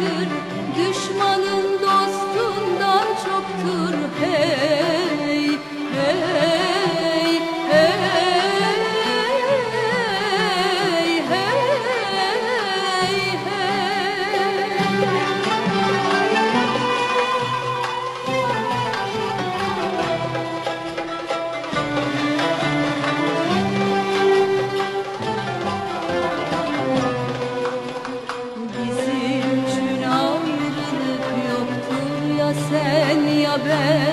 uzaktır Düşmanın dostundan çoktur Hey, beraber